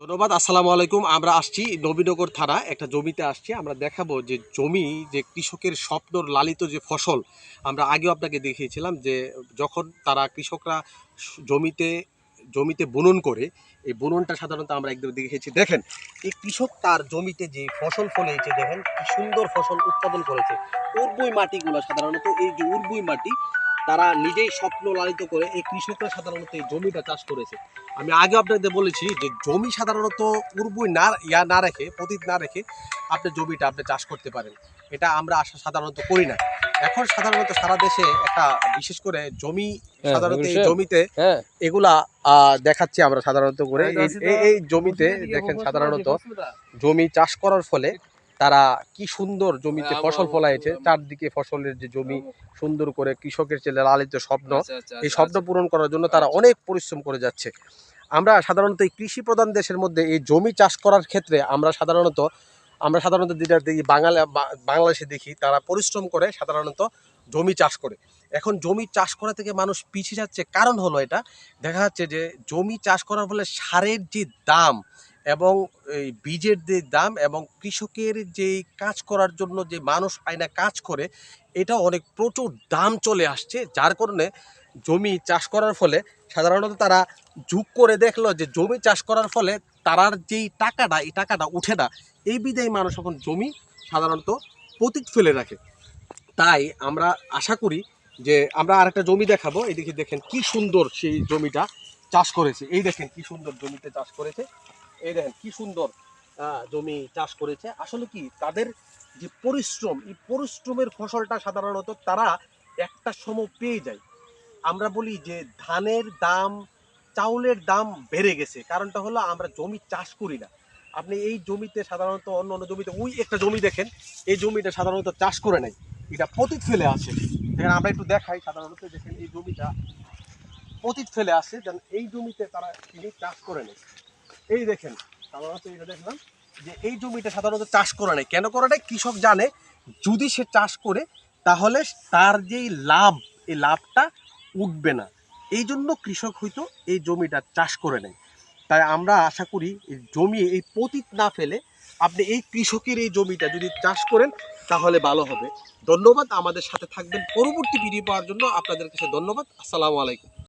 ধন্যবাদ, আসসালামু আলাইকুম। আমরা আসছি নবীনগর থানা, একটা জমিতে আসছি। আমরা দেখাবো যে জমি, যে কৃষকের স্বপ্নর লালিত যে ফসল, আমরা আগেও আপনাকে দেখিয়েছিলাম যে যখন তারা কৃষকরা জমিতে জমিতে বুনন করে, এই বুননটা সাধারণত আমরা একদম দেখেছি। দেখেন, এই কৃষক তার জমিতে যে ফসল ফলেছে দেখেন কি সুন্দর ফসল উৎপাদন করেছে। উর্বই মাটিগুলো সাধারণত এই যে উর্বই মাটি তারা নিজেই স্বপ্ন লালিত করে এই কৃষকরা সাধারণত এই জমিটা চাষ করেছে। আমি আগে আপনাদের বলেছি যে জমি সাধারণত উর্বই না ইয়া না রেখে পতিত না রেখে আপনি জমিটা আপনি চাষ করতে পারেন। এটা আমরা আশা সাধারণত করি না। এখন সাধারণত সারা দেশে একটা বিশেষ করে জমি হ্যাঁ, সাধারণত এই জমিতে হ্যাঁ। এগুলা আহ, দেখাচ্ছি আমরা সাধারণত করে। এই- এই- এই জমিতে দেখেন সাধারণত জমি চাষ করার ফলে তারা কি সুন্দর জমিতে ফসল ফলাইছে চারদিকে ফসলের যে জমি সুন্দর করে কৃষকের যে লালিত স্বপ্ন আচ্ছা, আচ্ছা, এই আচ্ছা, স্বপ্ন পূরণ করার জন্য তারা অনেক পরিশ্রম করে যাচ্ছে। আমরা সাধারণত এই কৃষি প্রধান দেশের মধ্যে এই জমি চাষ করার ক্ষেত্রে আমরা সাধারণত আমরা সাধারণত যেটা দেখি বাঙালি বাংলাদেশে দেখি তারা পরিশ্রম করে সাধারণত জমি চাষ করে। এখন জমি চাষ করা থেকে মানুষ পিছিয়ে যাচ্ছে কারণ হলো এটা। দেখা যাচ্ছে যে জমি চাষ করার ফলে সারের যে দাম এবং এই বীজের যে দাম এবং কৃষকের যে কাজ করার জন্য যে মানুষ আয়না কাজ করে এটা অনেক প্রচুর দাম চলে আসছে। যার কারণে জমি চাষ করার ফলে সাধারণত তারা ঝুঁক করে দেখল যে জমি চাষ করার ফলে তারার যেই টাকাটা, এই টাকাটা উঠে না। এই বিধায় মানুষ এখন জমি সাধারণত পতিত ফেলে রাখে। তাই আমরা আশা করি যে আমরা আরেকটা জমি দেখাবো। এদিকে দেখেন কি সুন্দর সেই জমিটা চাষ করেছে। এই দেখেন কি সুন্দর জমিতে চাষ করেছে। এই দেখেন, কি সুন্দর জমি চাষ করেছে। আসলে কি, তাদের যে পরিশ্রম, এই পরিশ্রমের ফসলটা সাধারণত তারা একটা সময় পেয়ে যায়। আমরা বলি যে ধানের দাম, চাউলের দাম বেড়ে গেছে। কারণটা হলো আমরা জমি চাষ করি না। আপনি এই জমিতে সাধারণত অন্য অন্য জমিতে, ওই একটা জমি দেখেন, এই জমিটা সাধারণত চাষ করে নাই। এটা পতিত ফেলে আছে। দেখেন, আমরা একটু দেখাই সাধারণত, দেখেন এই জমিটা পতিত ফেলে আছে। এই জমিতে তারা চাষ করে নেই। এই দেখেন, সাধারণত এটা দেখলাম যে এই জমিটা সাধারণত চাষ করে নেই। কেন করে নাই? কৃষক জানে, যদি সে চাষ করে, তাহলে তার যেই লাভ, এই লাভটা উঠবে না। এই জন্য কৃষক হয়তো এই জমিটা চাষ করে নেয় তাই আমরা আশা করি জমি এই পতিত না ফেলে আপনি এই কৃষকের এই জমিটা যদি চাষ করেন, তাহলে ভালো হবে। ধন্যবাদ। আমাদের সাথে থাকবেন। পরবর্তী ভিডিও পাওয়ার জন্য আপনাদের কাছে ধন্যবাদ। আসসালামু আলাইকুম।